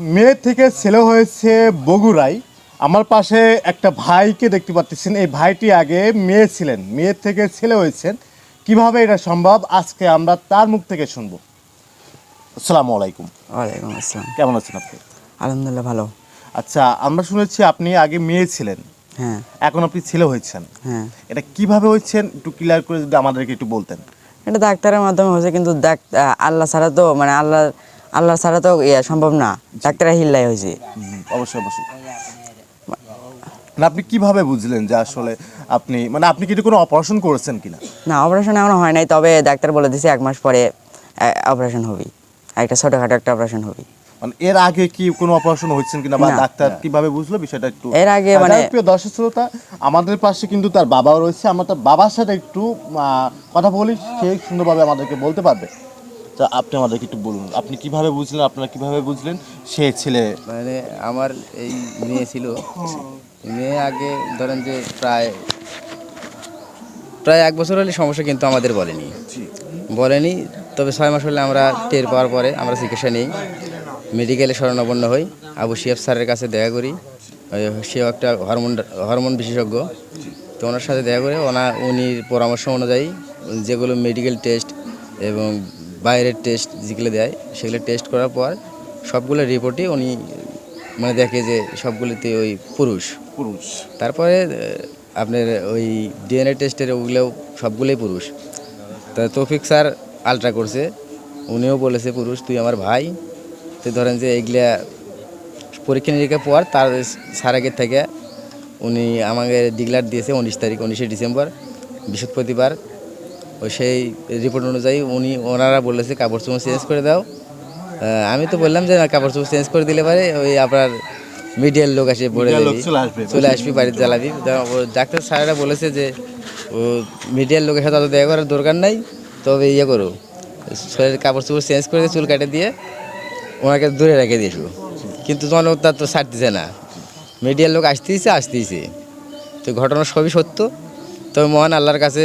মেয়ে থেকে ছেলে হয়েছে বগুড়ায় আমার পাশে একটা ভাইকে দেখতে পাচ্ছেন। এই ভাইটি আগে মেয়ে ছিলেন মেয়ে থেকে ছেলে হয়েছেন। কীভাবে এটা সম্ভব? আজকে আমরা তার মুখ থেকে শুনব। আসসালামু আলাইকুম। ওয়ালাইকুম আসসালাম। কেমন আছেন আপনি? আলহামদুলিল্লাহ ভালো। আচ্ছা আমরা শুনেছি আপনি আগে মেয়ে ছিলেন। হ্যাঁ। এখন আপনি ছেলে হয়েছেন। হ্যাঁ। এটা কীভাবে হয়েছেন? একটু ক্লিয়ার করে যদি আমাদেরকে একটু বলতেন। এটা ডাক্তারের মাধ্যমে হয়েছে কিন্তু আল্লাহ ছাড়া তো মানে আল্লাহ আল্লাহ ছাড়া তো ইয়ে সম্ভব না। ডাক্তারের হিল্লাই হয়েছে। অবশ্যই অবশ্যই। আপনি কীভাবে বুঝলেন যে আসলে আপনি মানে আপনি কি কোনো অপারেশন করেছেন কিনা? না অপারেশন এখনও হয় নাই তবে ডাক্তার বলে দিছে এক মাস পরে অপারেশন হবে। একটা ছোটখাটো একটা অপারেশন হবে। মানে এর আগে কি কোনো অপারেশন হয়েছেন কিনা বা ডাক্তার কীভাবে বুঝলো? বিষয়টা একটু এর আগে মানে- যাই হোক, প্রিয় দর্শক শ্রোতা আমাদের পাশে কিন্তু তার বাবাও রয়েছে। আমরা তার বাবার সাথে একটু কথা বলি সে সুন্দরভাবে আমাদেরকে বলতে পারবে। তা আপনি আমাদেরকে একটু বলুন আপনি কীভাবে বুঝলেন আপনারা কীভাবে বুঝলেন সে ছেলে? মানে আমার এই মেয়ে ছিল। মেয়ে আগে ধরেন যে প্রায় প্রায় এক বছর হলে সমস্যা কিন্তু আমাদের বলেনি। বলেনি তবে ছয় মাস হলে আমরা টের পাওয়ার পরে আমরা চিকিৎসা নিই। মেডিকেলে শরণাপন্ন হই। আবু শিয়াব স্যারের কাছে দেখা করি। সেও একটা হরমোন হরমোন বিশেষজ্ঞ। তো ওনার সাথে দেখা করে ওনা উনি পরামর্শ অনুযায়ী যেগুলো মেডিকেল টেস্ট এবং বাইরের টেস্ট যেগুলো দেয় সেগুলো টেস্ট করার পর সবগুলো রিপোর্টই উনি মানে দেখে যে সবগুলোতে ওই পুরুষ। পুরুষ। তারপরে আপনার ওই ডিএনএ টেস্টের ওগুলোও সবগুলোই পুরুষ। তা তৌফিক স্যার আলট্রা করছে উনিও বলেছে পুরুষ তুই আমার ভাই। তো ধরেন যে এগুলা পরীক্ষা নিরীক্ষার পর তার স্যার আগের থেকে উনি আমাকে ডিক্লার দিয়েছে উনিশ তারিখ উনিশে ডিসেম্বর বৃহস্পতিবার। ওই সেই রিপোর্ট অনুযায়ী উনি ওনারা বলেছে কাপড় চোপড় চেঞ্জ করে দাও। আমি তো বললাম যে না কাপড় চোপড় চেঞ্জ করে দিলে পারে ওই আপনার মিডিয়ার লোক আসে দিবি। চলে আসবি বাড়িতে জ্বালাবি। ও ডাক্তার স্যারেরা বলেছে যে ও মিডিয়ার লোকের সাথে অত দেখা করার দরকার নাই তবে ইয়ে করো। শরীরের কাপড় চোপড় চেঞ্জ করে চুল কাটে দিয়ে ওনাকে দূরে রেখে দিয়েছ কিন্তু জনতা তো ছাড়তেছে না। মিডিয়ার লোক আসতেইছে আসতেইছে। তো ঘটনা সবই সত্য। তবে মহান আল্লাহর কাছে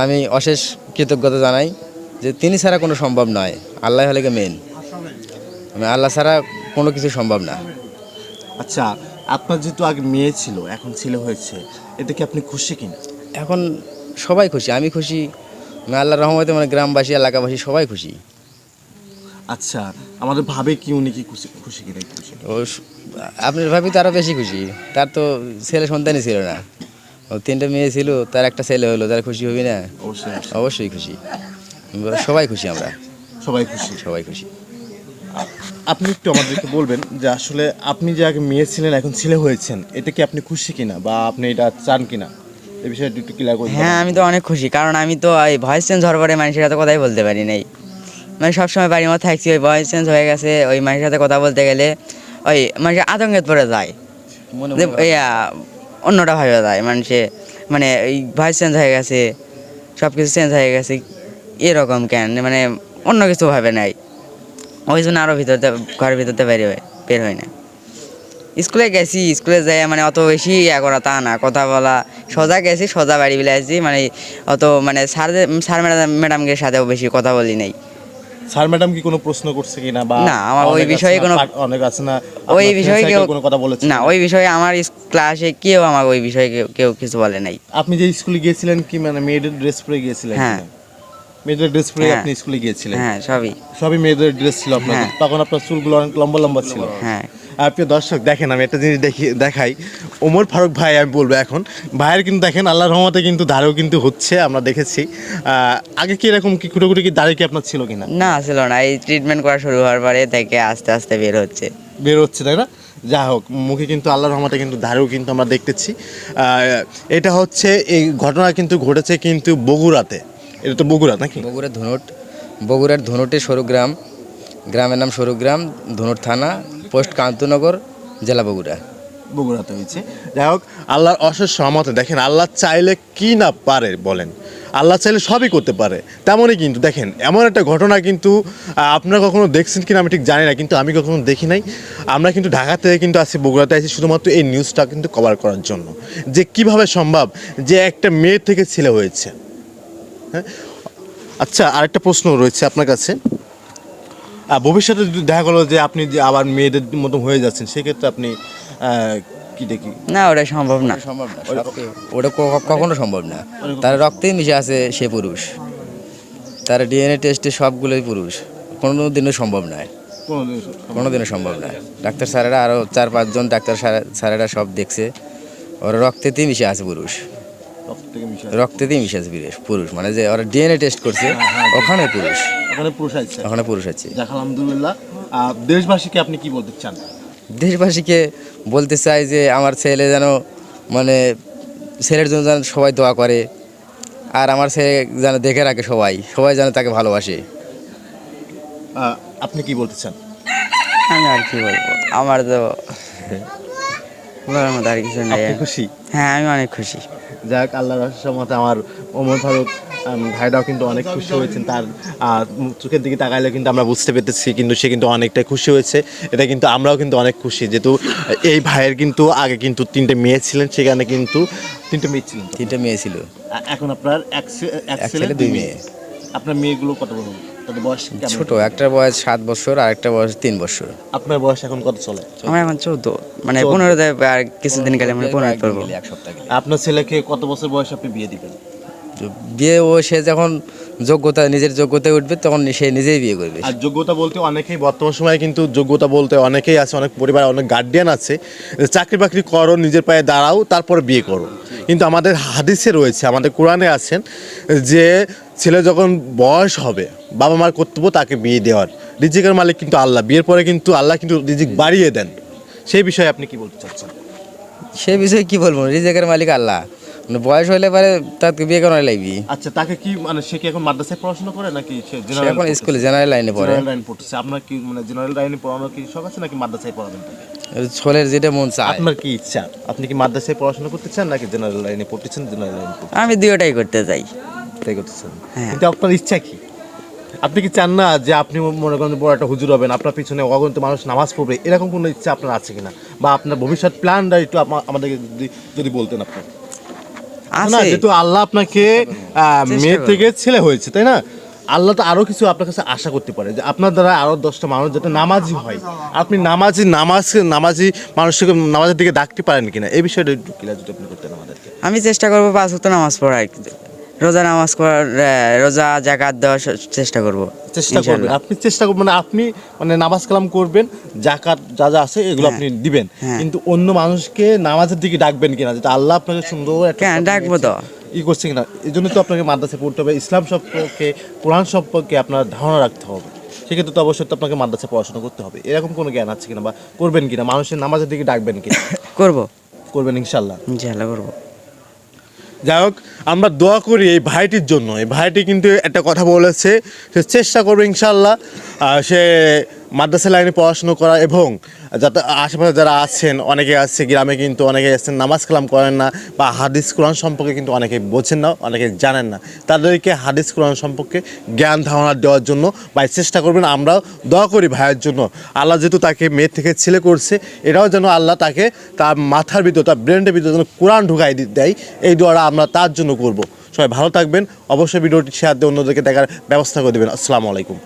আমি অশেষ কৃতজ্ঞতা জানাই যে তিনি ছাড়া কোনো সম্ভব নয়। আল্লাহ হলে মেন আমি আল্লাহ ছাড়া কোনো কিছু সম্ভব না। আচ্ছা আপনার যেহেতু আগে মেয়ে ছিল এখন ছেলে হয়েছে এতে কি আপনি খুশি কিনা? এখন সবাই খুশি আমি খুশি। মানে আল্লাহর রহমতে মানে গ্রামবাসী এলাকাবাসী সবাই খুশি। আচ্ছা আমাদের ভাবে কি উনি কি খুশি খুশি কিনা খুশি ও আপনার ভাবি তো আরও বেশি খুশি তার তো ছেলে সন্তানই ছিল না। তিনটে মেয়ে ছিল তার একটা ছেলে হলো তার খুশি হবি না? অবশ্যই। অবশ্যই খুশি। সবাই খুশি আমরা? সবাই খুশি। সবাই খুশি। আপনি একটু আমাদেরকে বলবেন যে আসলে আপনি যে আগে মেয়ে ছিলেন এখন ছেলে হয়েছেন এতে কি আপনি খুশি কিনা বা আপনি এটা চান কিনা? এই বিষয়ে একটু ক্লিয়ার করে হ্যাঁ আমি তো অনেক খুশি কারণ আমি তো এই ভয়েস চেঞ্জ হওয়ার পরে মানুষের সাথে কথাই বলতে পারি নাই। মানে সবসময় বাড়ির মধ্যে থাকছি ওই ভয়েস চেঞ্জ হয়ে গেছে ওই মানুষের সাথে কথা বলতে গেলে ওই মানুষের আতঙ্কের পড়ে যায়। অন্যটা ভাবে যায় মানুষে মানে এই ভয়েস চেঞ্জ হয়ে গেছে সব কিছু চেঞ্জ হয়ে গেছে, এরকম কেন? মানে অন্য কিছু ভাবে নাই। ওই জন্য আরও ভিতরতে, ঘরের ভিতরতে বের হয় বের হয় না। স্কুলে গেছি, স্কুলে যাই মানে অত বেশি ইয়া করা তা না, কথা বলা। সোজা গেছি, সোজা বাড়ি বেলে আসছি মানে অত মানে স্যার স্যার ম্যাডাম ম্যাডামদের সাথেও বেশি কথা বলি নাই। স্যার ম্যাডাম কি কোনো প্রশ্ন করছে কিনা বা না, আমার ওই বিষয়ে কোনো- অনেক আছে না? ওই বিষয়ে কেউ কোনো কথা বলেছে? না ওই বিষয়ে আমার ক্লাসে কেউ আমার ওই বিষয়ে কেউ কিছু বলে নাই। আপনি যে স্কুলে গিয়েছিলেন কি মানে মেয়েদের ড্রেস পরে গিয়েছিলেন হ্যাঁ। মেয়েদের ড্রেস পরে হ্যাঁ। আপনি স্কুলে গিয়েছিলেন? হ্যাঁ সবই। সবই মেয়েদের ড্রেস ছিল আপনার হ্যাঁ। তখন আপনার চুলগুলো অনেক লম্বা লম্বা ছিল। হ্যাঁ। আর প্রিয় দর্শক দেখেন আমি একটা জিনিস দেখি দেখাই। ওমর ফারুক ভাই আমি বলব এখন ভাইয়ের কিন্তু দেখেন আল্লাহর রহমতে কিন্তু দাড়িও কিন্তু হচ্ছে আমরা দেখেছি। আগে কি এরকম কি কুটো কুটো কি দাড়ি কি আপনার ছিল কিনা? না ছিল না। এই ট্রিটমেন্ট করা শুরু হওয়ার পরে থেকে আস্তে আস্তে বের হচ্ছে। বের হচ্ছে তাই না? যা হোক মুখে কিন্তু আল্লাহর রহমতে কিন্তু ধারেও কিন্তু আমরা দেখতেছি। আহ, এটা হচ্ছে এই ঘটনা কিন্তু ঘটেছে কিন্তু বগুড়াতে। এটা তো বগুড়া নাকি? বগুড়ার ধনুট বগুড়ার ধনুটে সরুগ্রাম গ্রামের নাম সরুগ্রাম ধনুট থানা পোস্ট কান্তনগর জেলা বগুড়া। বগুড়াতে হয়েছে। যাই হোক আল্লাহর অশেষ সহমতে দেখেন আল্লাহ চাইলে কি না পারে বলেন। আল্লাহ চাইলে সবই করতে পারে তেমনই কিন্তু দেখেন এমন একটা ঘটনা কিন্তু আপনারা কখনো দেখছেন কিনা আমি ঠিক জানি না কিন্তু আমি কখনো দেখি নাই। আমরা কিন্তু ঢাকা থেকে কিন্তু আসি বগুড়াতে আছি শুধুমাত্র এই নিউজটা কিন্তু কভার করার জন্য। যে কীভাবে সম্ভব যে একটা মেয়ে থেকে ছেলে হয়েছে। হ্যাঁ? আচ্ছা আরেকটা প্রশ্ন রয়েছে আপনার কাছে। ভবিষ্যতে যদি দেখা গেলো যে আপনি যে আবার মেয়েদের মতো হয়ে যাচ্ছেন সেক্ষেত্রে আপনি কি দেখি? না ওটা সম্ভব না। সম্ভব না ওটা কখনো সম্ভব না। তার রক্তেই মিশে আছে সে পুরুষ। তার ডিএনএ টেস্টে সবগুলোই পুরুষ। কোনো দিনও সম্ভব নয়। কোনো দিনও সম্ভব নয়। ডাক্তার স্যারেরা আরও চার পাঁচজন ডাক্তার স্যার- স্যারেরা সব দেখছে। ওর রক্তেতেই মিশে আছে পুরুষ। রক্তেতেই মিশে আছে পুরুষ। মানে যে ওরা ডিএনএ টেস্ট করছে ওখানে পুরুষ। ওখানে পুরুষ আছে। ওখানে পুরুষ আছে। যাক আলহামদুলিল্লাহ। দেশবাসীকে আপনি কি বলতে চান? দেশবাসীকে বলতে চাই যে আমার ছেলে যেন মানে ছেলের জন্য যেন সবাই দোয়া করে আর আমার ছেলে যেন দেখে রাখে সবাই সবাই যেন তাকে ভালোবাসে। আপনি কি বলতে চান? আমি আর কি বলব? আমার তো বলার মতো আর কিছু নেই। খুশি? হ্যাঁ আমি অনেক খুশি। যাক আল্লাহ রহস্যের মতে আমার ওমর ফারুক ভাইরাও কিন্তু অনেক খুশি হয়েছেন। তার চোখের দিকে তাকাইলে কিন্তু আমরা বুঝতে পেরেছি কিন্তু সে কিন্তু অনেকটাই খুশি হয়েছে। এটা কিন্তু আমরাও কিন্তু অনেক খুশি যেহেতু এই ভাইয়ের কিন্তু আগে কিন্তু তিনটে মেয়ে ছিলেন সেখানে কিন্তু তিনটে মেয়ে ছিলেন। তিনটে মেয়ে ছিল। এখন আপনার এক ছেলে দুই মেয়ে। আপনার মেয়েগুলো কত বড় তাদের বয়স কেমন? ছোট একটার বয়স সাত বছর আর একটা বয়স তিন বছর। আপনার বয়স এখন কত চলে? আমার এখন চৌদ্দ। মানে পনেরো দেয় আর কিছুদিন গেলে মানে পনেরো করব এক সপ্তাহ গেলে। আপনার ছেলেকে কত বছর বয়স আপনি বিয়ে দিবেন? তো বিয়ে ও সে যখন যোগ্যতা নিজের যোগ্যতায় উঠবে তখন সে নিজেই বিয়ে করবে। আর যোগ্যতা বলতে অনেকেই বর্তমান সময়ে কিন্তু যোগ্যতা বলতে অনেকেই আছে অনেক পরিবার অনেক গার্ডিয়ান আছে। যে চাকরি বাকরি করো নিজের পায়ে দাঁড়াও তারপরে বিয়ে করো। কিন্তু আমাদের হাদিসে রয়েছে আমাদের কোরআনে আছেন যে ছেলে যখন বয়স হবে বাবা মার কর্তব্য তাকে বিয়ে দেওয়ার। রিজিকের মালিক কিন্তু আল্লাহ। বিয়ের পরে কিন্তু আল্লাহ কিন্তু রিজিক বাড়িয়ে দেন। সেই বিষয়ে আপনি কি বলতে চাচ্ছেন? সে বিষয়ে কি বলব? রিজেকের মালিক আল্লাহ। মানে বয়স হলে পরে তাকে বিয়ে করানো লাগবি। আচ্ছা তাকে কি মানে সে কি এখন মাদ্রাসায় পড়াশোনা করে নাকি সে জেনারেল এখন স্কুলে জেনারেল লাইনে পড়ে। জেনারেল লাইন পড়ছে আপনার কি মানে জেনারেল লাইনে পড়ানোর কি শখ আছে নাকি মাদ্রাসায় পড়াবেন তাকে ছোলের যেটা মন চায়। আপনার কি ইচ্ছা? আপনি কি মাদ্রাসায় পড়াশোনা করতে চান নাকি জেনারেল লাইনে পড়তেছেন জেনারেল লাইনে পড়তে আমি দুটোটাই করতে চাই। করতেছেন। হ্যাঁ। কিন্তু আপনার ইচ্ছা কি? আপনি কি চান না যে আপনি মনে করেন বড় একটা হুজুর হবেন আপনার পিছনে অগণিত মানুষ নামাজ পড়বে এরকম কোনো ইচ্ছা আপনার আছে কিনা? বা আপনার ভবিষ্যৎ প্ল্যানটা একটু আমাদেরকে যদি বলতেন আপনি। না যেহেতু আল্লাহ আপনাকে মেয়ে থেকে ছেলে হয়েছে তাই না? আল্লাহ তো আরও কিছু আপনার কাছে আশা করতে পারে যে আপনার দ্বারা আরও দশটা মানুষ যাতে নামাজি হয়। আপনি নামাজি নামাজ নামাজি মানুষকে নামাজের দিকে ডাকতে পারেন কিনা? এই বিষয়টা একটু ক্লিয়ার যদি আপনি করতেন আমাদেরকে। আমি চেষ্টা করব পাঁচ ওয়াক্ত নামাজ পড়ার। রোজা নামাজ করার রোজা জাকাত দেওয়ার চেষ্টা করব চেষ্টা করবেন। আপনি চেষ্টা করবেন মানে আপনি মানে নামাজ কালাম করবেন জাকাত যা যা আছে এগুলো হ্যাঁ। আপনি দিবেন। হ্যাঁ। কিন্তু অন্য মানুষকে নামাজের দিকে ডাকবেন কিনা যেটা আল্লাহ আপনাকে সুন্দর একটা ডাকবো তো। ই করছে কিনা এই জন্য তো আপনাকে মাদ্রাসে পড়তে হবে ইসলাম সম্পর্কে কোরআন সম্পর্কে আপনার ধারণা রাখতে হবে। সেক্ষেত্রে তো অবশ্যই তো আপনাকে মাদ্রাসায় পড়াশোনা করতে হবে। এরকম কোনো জ্ঞান আছে কিনা বা করবেন কিনা মানুষের নামাজের দিকে ডাকবেন কিনা? করব। করবেন ইনশাল্লাহ ইনশাল্লাহ করব। যাই হোক, আমরা দোয়া করি এই ভাইটির জন্য। এই ভাইটি কিন্তু একটা কথা বলেছে, সে চেষ্টা করবে ইনশাল্লাহ সে মাদ্রাসা লাইনে পড়াশুনো করা এবং যাতে আশেপাশে যারা আছেন, অনেকে আছে গ্রামে কিন্তু অনেকে আছেন, নামাজ কালাম করেন না বা হাদিস, কোরআন সম্পর্কে কিন্তু অনেকে বোঝেন না, অনেকে জানেন না। তাদেরকে হাদিস, কোরআন সম্পর্কে জ্ঞান, ধারণা দেওয়ার জন্য ভাই চেষ্টা করবেন, আমরাও দোয়া করি ভাইয়ের জন্য। আল্লাহ যেহেতু তাকে মেয়ে থেকে ছেলে করছে এটাও যেন আল্লাহ তাকে তার মাথার ভিতর, তার ব্রেনের ভিতর যেন কোরআন ঢুকাই দেয়, এই দোয়াটা আমরা তার জন্য করব। সবাই ভালো থাকবেন, অবশ্যই ভিডিওটি শেয়ার দিয়ে অন্যদেরকে দেখার ব্যবস্থা করে দেবেন। আসসালামু আলাইকুম।